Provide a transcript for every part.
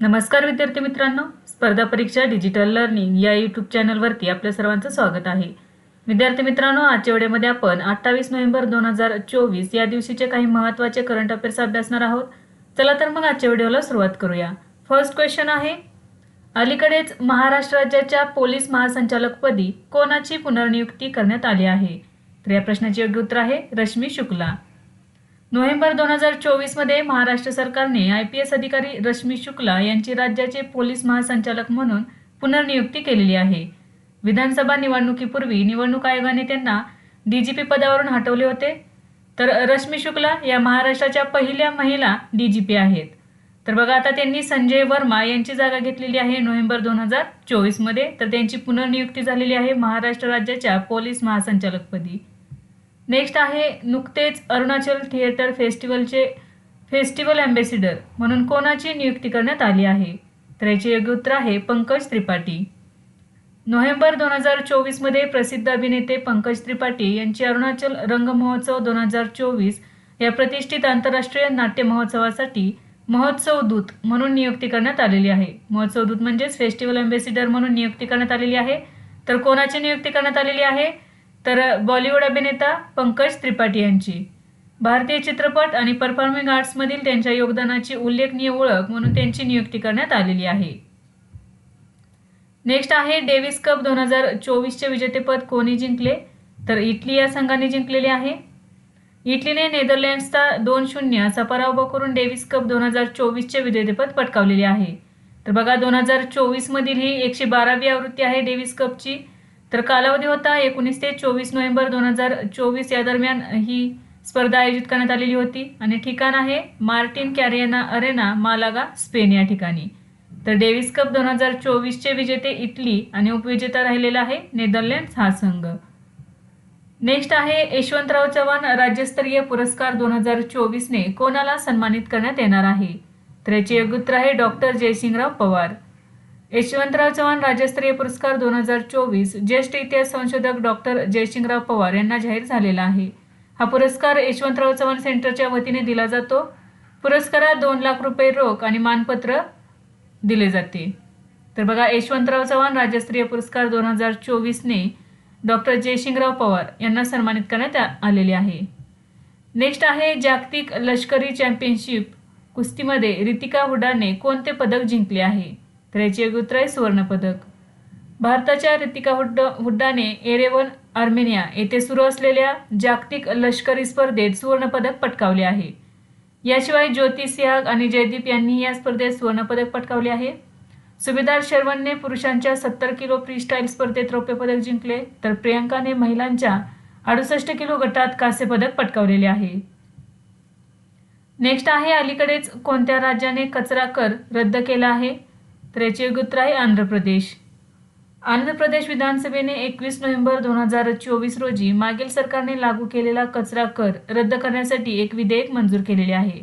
नमस्कार विद्यार्थी मित्रांनो. स्पर्धा परीक्षा डिजिटल लर्निंग या यूट्यूब चॅनलवरती आपल्या सर्वांचं स्वागत आहे. विद्यार्थी मित्रांनो आजच्या वेळेमध्ये आपण अठ्ठावीस नोव्हेंबर दोन हजार चोवीस या दिवशीचे काही महत्त्वाचे करंट अफेअर्स अभ्यासणार आहोत. चला तर मग आजच्या व्हिडिओला सुरुवात करूया. फर्स्ट क्वेश्चन आहे अलीकडेच महाराष्ट्र राज्याच्या पोलीस महासंचालकपदी कोणाची पुनर्नियुक्ती करण्यात आली आहे? तर या प्रश्नाचे योग्य उत्तर आहे रश्मी शुक्ला. नोव्हेंबर दोन हजार चोवीसमध्ये महाराष्ट्र सरकारने आय पी एस अधिकारी रश्मी शुक्ला यांची राज्याचे पोलीस महासंचालक म्हणून पुनर्नियुक्ती केलेली आहे. विधानसभा निवडणुकीपूर्वी निवडणूक आयोगाने त्यांना डीजीपी पदावरून हटवले होते. तर रश्मी शुक्ला या महाराष्ट्राच्या पहिल्या महिला डीजीपी आहेत. तर बघा आता त्यांनी संजय वर्मा यांची जागा घेतलेली आहे नोव्हेंबर दोन हजार चोवीसमध्ये. तर त्यांची पुनर्नियुक्ती झालेली आहे महाराष्ट्र राज्याच्या पोलीस महासंचालकपदी. नेक्स्ट आहे नुकतेच अरुणाचल थिएटर फेस्टिवलचे फेस्टिवल अँबेसिडर म्हणून कोणाची नियुक्ती करण्यात आली आहे? तर याचे योग्य उत्तर आहे पंकज त्रिपाठी. नोव्हेंबर दोन हजार चोवीसमध्ये प्रसिद्ध अभिनेते पंकज त्रिपाठी यांची अरुणाचल रंगमहोत्सव दोन हजार चोवीस या प्रतिष्ठित आंतरराष्ट्रीय नाट्य महोत्सवासाठी महोत्सव दूत म्हणून नियुक्ती करण्यात आलेली आहे. महोत्सव दूत म्हणजेच फेस्टिवल अँबेसिडर म्हणून नियुक्ती करण्यात आलेली आहे. तर कोणाची नियुक्ती करण्यात आलेली आहे? तर बॉलिवूड अभिनेता पंकज त्रिपाठी यांची. भारतीय चित्रपट आणि परफॉर्मिंग आर्ट्समधील त्यांच्या योगदानाची उल्लेखनीय ओळख म्हणून त्यांची नियुक्ती करण्यात आलेली आहे. नेक्स्ट आहे डेव्हिस कप दोन हजार चोवीसचे विजेतेपद कोणी जिंकले? तर इटली या संघाने जिंकलेले आहे. इटलीने नेदरलँड्सचा दोन शून्य असा पराभव करून डेव्हिस कप दोन हजार चोवीसचे विजेतेपद पटकावलेले आहे. तर बघा दोन हजार चोवीसमधील ही एकशे बारावी आवृत्ती आहे डेव्हिस कपची तर कालावधी होता एकोणीस ते चोवीस नोव्हेंबर दोन हजार चोवीस या दरम्यान ही स्पर्धा आयोजित करण्यात आलेली होती. आणि ठिकाण आहे Martin Carpena arena Malaga Spain या ठिकाणी. तर डेव्हिस कप दोन हजार चोवीसचे विजेते इटली आणि उपविजेता राहिलेला आहे नेदरलँड्स हा संघ. नेक्स्ट आहे यशवंतराव चव्हाण राज्यस्तरीय पुरस्कार दोन हजार चोवीसने कोणाला सन्मानित करण्यात येणार आहे? तर याचे योग्य उत्तर आहे डॉक्टर जयसिंगराव पवार. यशवंतराव चव्हाण राज्यस्तरीय पुरस्कार दोन हजार चोवीस ज्येष्ठ इतिहास संशोधक डॉक्टर जयसिंगराव पवार यांना जाहीर झालेला आहे. हा पुरस्कार यशवंतराव चव्हाण सेंटरच्या वतीने दिला जातो. पुरस्कारात दोन लाख रुपये रोख आणि मानपत्र दिले जाते. तर बघा यशवंतराव चव्हाण राज्यस्तरीय पुरस्कार दोन हजार चोवीसने डॉक्टर जयसिंगराव पवार यांना सन्मानित करण्यात आलेले आहे. नेक्स्ट आहे जागतिक लष्करी चॅम्पियनशिप कुस्तीमध्ये रितिका हुडाने कोणते पदक जिंकले आहे? तर याचे आहे सुवर्णपदक. भारताच्या रितिका हुड्ड हुड्डाने एरेवन आर्मेनिया येथे सुरू असलेल्या जागतिक लष्करी स्पर्धेत सुवर्णपदक पटकावले आहे. याशिवाय ज्योती सिहाग आणि जयदीप यांनी या स्पर्धेत सुवर्णपदक पटकावले आहे. सुभेदार शर्वनने पुरुषांच्या सत्तर किलो फ्रीस्टाईल स्पर्धेत रौप्य पदक जिंकले तर प्रियांकाने महिलांच्या अडुसष्ट किलो गटात कांस्य पदक पटकावलेले आहे. नेक्स्ट आहे अलीकडेच कोणत्या राज्याने कचरा कर रद्द केला आहे? तर याचे आहे आंध्र प्रदेश. आंध्र प्रदेश विधानसभेने एकवीस नोव्हेंबर दोन हजार चोवीस रोजी मागील सरकारने लागू केलेला कचरा कर रद्द करण्यासाठी एक विधेयक मंजूर केलेले आहे.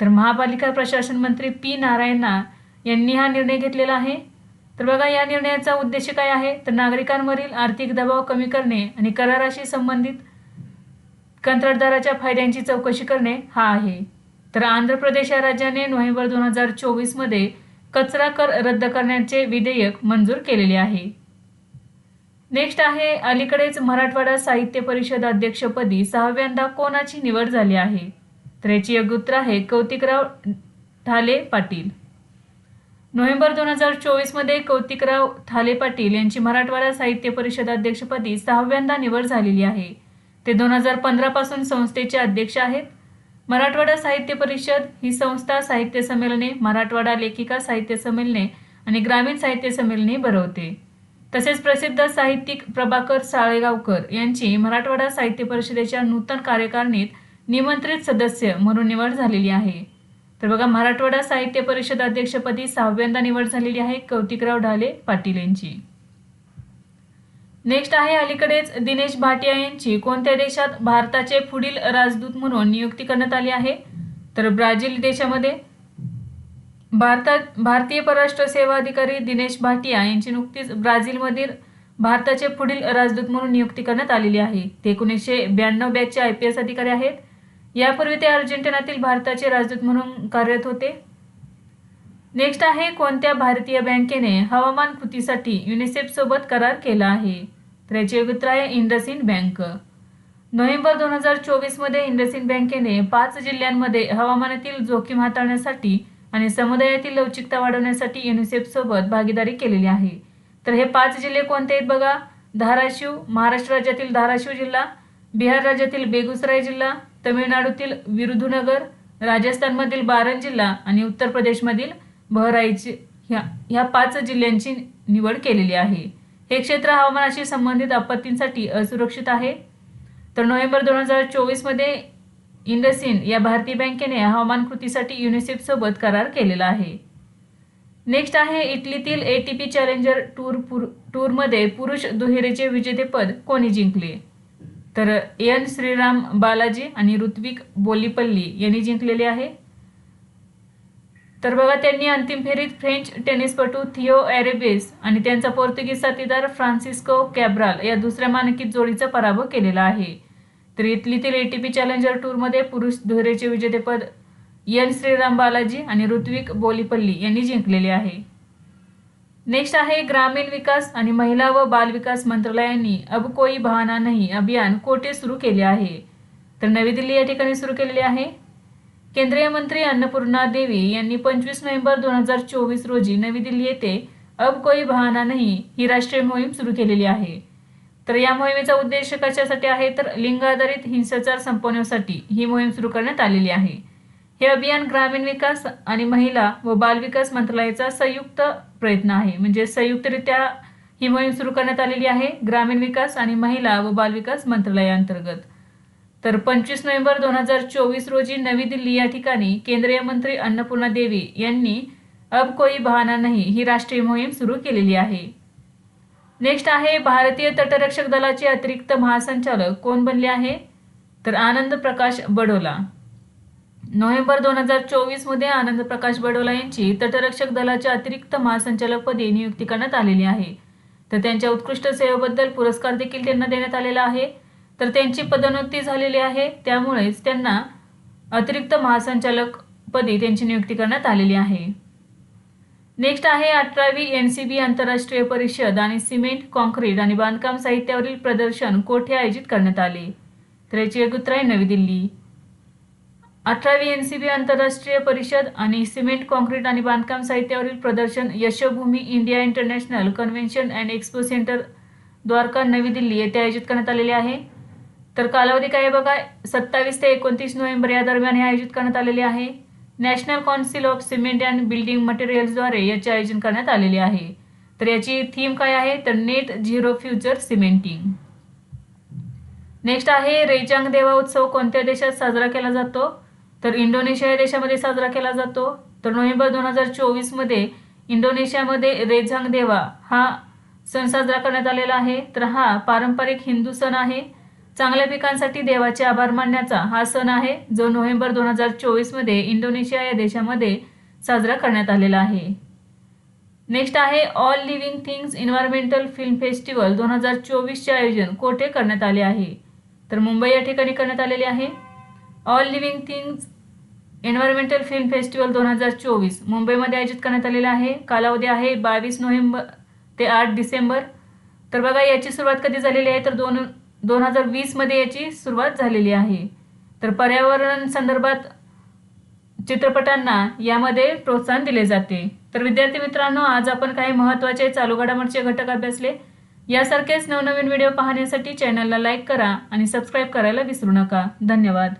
तर महापालिका प्रशासन मंत्री पी नारायणा यांनी हा निर्णय घेतलेला आहे. तर बघा या निर्णयाचा उद्देश काय आहे? तर नागरिकांवरील आर्थिक दबाव कमी करणे आणि कराराशी संबंधित कंत्राटदाराच्या फायद्यांची चौकशी करणे हा आहे. तर आंध्र प्रदेश या राज्याने नोव्हेंबर दोन हजार चोवीसमध्ये कचरा कर रद्द करण्याचे विधेयक मंजूर केलेले आहे. नेक्स्ट आहे अलीकडेच मराठवाडा साहित्य परिषद अध्यक्षपदी सहाव्यांदा कोणाची निवड झाली आहे? तर याची एक उत्तर आहे कौतिकराव ठाले पाटील. नोव्हेंबर दोन हजार चोवीसमध्ये कौतिकराव ठाले पाटील यांची मराठवाडा साहित्य परिषद अध्यक्षपदी सहाव्यांदा निवड झालेली आहे. ते दोन हजार पंधरापासून संस्थेचे अध्यक्ष आहेत. मराठवाडा साहित्य परिषद ही संस्था साहित्य संमेलने मराठवाडा लेखिका साहित्य संमेलने आणि ग्रामीण साहित्य संमेलने भरवते. तसेच प्रसिद्ध साहित्यिक प्रभाकर साळेगावकर यांची मराठवाडा साहित्य परिषदेच्या नूतन कार्यकारिणीत निमंत्रित सदस्य म्हणून निवड झालेली आहे. तर बघा मराठवाडा साहित्य परिषद अध्यक्षपदी सहाव्यांदा निवड झालेली आहे कौतिकराव ढाले पाटील यांची. नेक्स्ट आहे अलीकडेच दिनेश भाटिया यांची. कोणत्या देशात भारताचे पुढील राजदूत म्हणून नियुक्ती करण्यात आली आहे? तर ब्राझील देशामध्ये. भारतात भारतीय परराष्ट्र सेवा अधिकारी दिनेश भाटिया यांची नुकतीच ब्राझीलमधील भारताचे पुढील राजदूत म्हणून नियुक्ती करण्यात आलेली आहे. ते एकोणीसशे ब्याण्णव बॅचचे आय पी एस अधिकारी आहेत. यापूर्वी ते अर्जेंटिनातील भारताचे राजदूत म्हणून कार्यरत होते. नेक्स्ट आहे कोणत्या भारतीय बँकेने हवामान कृतीसाठी युनिसेफसोबत करार केला आहे? तर याचे आहे इंडसइंड बँक. नोव्हेंबर दोन हजार चोवीसमध्ये इंडसइंड बँकेने पाच जिल्ह्यांमध्ये हवामानातील जोखीम हाताळण्यासाठी आणि समुदायातील लवचिकता वाढवण्यासाठी युनिसेफसोबत भागीदारी केलेली आहे. तर हे पाच जिल्हे कोणते आहेत बघा? धाराशिव महाराष्ट्र राज्यातील धाराशिव जिल्हा बिहार राज्यातील बेगुसराय जिल्हा तमिळनाडूतील विरुधुनगर राजस्थानमधील बारन जिल्हा आणि उत्तर प्रदेशमधील बहराईच ह्या ह्या पाच जिल्ह्यांची निवड केलेली आहे. हे क्षेत्र हवामानाशी संबंधित आपत्तींसाठी असुरक्षित आहे. तर नोव्हेंबर दोन हजार चोवीसमध्ये इंडसिन या भारतीय बँकेने हवामान कृतीसाठी युनिसेफसोबत करार केलेला आहे. नेक्स्ट आहे इटलीतील A T P challenger tour पुर टूरमध्ये पुरुष दुहेरीचे विजेतेपद कोणी जिंकले? तर एन श्रीराम बालाजी आणि ऋत्विक बोलीपल्ली यांनी जिंकलेले आहे. तर बघा त्यांनी अंतिम फेरीत फ्रेंच टेनिसपटू थिओ ॲरेबेस आणि त्यांचा पोर्तुगीज साथीदार फ्रान्सिस्को कॅब्राल या दुसऱ्या मानकीत जोडीचा पराभव केलेला आहे. तर इटलीतील पी चॅलेंजर टूरमध्ये पुरुष दुहेरीचे विजेतेपद एन श्रीराम बालाजी आणि ऋत्विक बोलीपल्ली यांनी जिंकलेले आहे. नेक्स्ट आहे ग्रामीण विकास आणि महिला व बाल विकास मंत्रालयांनी अब कोई बहाना नाही अभियान कोठे सुरू केले आहे? तर नवी दिल्ली या ठिकाणी सुरू केलेले आहे. केंद्रीय मंत्री अन्नपूर्णा देवी यांनी पंचवीस नोव्हेंबर दोन हजार चोवीस रोजी नवी दिल्ली येथे अब कोई बहाना नाही ही राष्ट्रीय मोहीम सुरू केलेली आहे. तर या मोहिमेचा उद्देश कशासाठी आहे? तर लिंग आधारित हिंसाचार संपवण्यासाठी ही मोहीम सुरू करण्यात आलेली आहे. हे अभियान ग्रामीण विकास आणि महिला व बाल विकास मंत्रालयाचा संयुक्त प्रयत्न आहे. म्हणजे संयुक्तरित्या ही मोहीम सुरू करण्यात आलेली आहे ग्रामीण विकास आणि महिला व बाल विकास मंत्रालयाअंतर्गत. तर पंचवीस नोव्हेंबर दोन हजार चोवीस रोजी नवी दिल्ली या ठिकाणी केंद्रीय मंत्री अन्नपूर्णा देवी यांनी अब कोई बहाना नाही ही राष्ट्रीय मोहीम सुरू केलेली आहे. नेक्स्ट आहे भारतीय तटरक्षक दलाचे अतिरिक्त महासंचालक कोण बनले आहे? तर आनंद प्रकाश बडोला. नोव्हेंबर दोन हजार चोवीसमध्ये आनंद प्रकाश बडोला यांची तटरक्षक दलाच्या अतिरिक्त महासंचालकपदी नियुक्ती करण्यात आलेली आहे. तर त्यांच्या उत्कृष्ट सेवेबद्दल पुरस्कार देखील त्यांना देण्यात आलेला आहे. तर त्यांची पदोन्नती झालेली आहे. त्यामुळेच त्यांना अतिरिक्त महासंचालक पदी त्यांची नियुक्ती करण्यात आलेली आहे. नेक्स्ट आहे अठरावी एन सी बी आंतरराष्ट्रीय परिषद आणि सिमेंट कॉन्क्रीट आणि बांधकाम साहित्यावरील प्रदर्शन कोठे आयोजित करण्यात आले? तर याची एक उत्तर आहे नवी दिल्ली. अठरावी एन सी बी आंतरराष्ट्रीय परिषद आणि सिमेंट कॉन्क्रीट आणि बांधकाम साहित्यावरील प्रदर्शन Yashobhoomi India international convention and expo centre Dwarka नवी दिल्ली येथे आयोजित करण्यात आलेले आहे. तर कालावधी काय आहे बघा? सत्तावीस ते एकोणतीस नोव्हेंबर या दरम्यान हे आयोजित करण्यात आलेले आहे. National council of cement and building मटेरियल्सद्वारे याचे आयोजन करण्यात आलेले आहे. तर याची थीम काय आहे? तर net zero future cementing next आहे रेचांग देवा उत्सव कोणत्या देशात साजरा केला जातो? तर इंडोनेशिया या देशामध्ये साजरा केला जातो. तर नोव्हेंबर दोन हजार चोवीसमध्ये इंडोनेशियामध्ये रेझांग देवा हा सण साजरा करण्यात आलेला आहे. तर हा पारंपरिक हिंदू सण आहे. चांगल्या पिकांसाठी देवाचे आभार मानण्याचा हा सण आहे जो नोव्हेंबर दोन हजार चोवीसमध्ये इंडोनेशिया या देशामध्ये साजरा करण्यात आलेला आहे. नेक्स्ट आहे all living things environmental film festival दोन हजार चोवीसचे आयोजन कोठे करण्यात आले आहे? तर मुंबई या ठिकाणी करण्यात आलेले आहे. All living things environmental film festival दोन हजार चोवीस मुंबईमध्ये आयोजित करण्यात आलेला आहे. कालावधी आहे बावीस नोव्हेंबर ते आठ डिसेंबर. तर बघा याची सुरुवात कधी झालेली आहे? तर दोन दोन हजार वीसमध्ये याची सुरुवात झालेली आहे. तर पर्यावरण संदर्भात चित्रपटांना यामध्ये प्रोत्साहन दिले जाते. तर विद्यार्थी मित्रांनो आज आपण काही महत्त्वाचे चालू घडामोडचे घटक अभ्यासले. यासारखेच नवनवीन व्हिडिओ पाहण्यासाठी चॅनलला लाईक करा आणि सबस्क्राईब करायला विसरू नका. धन्यवाद.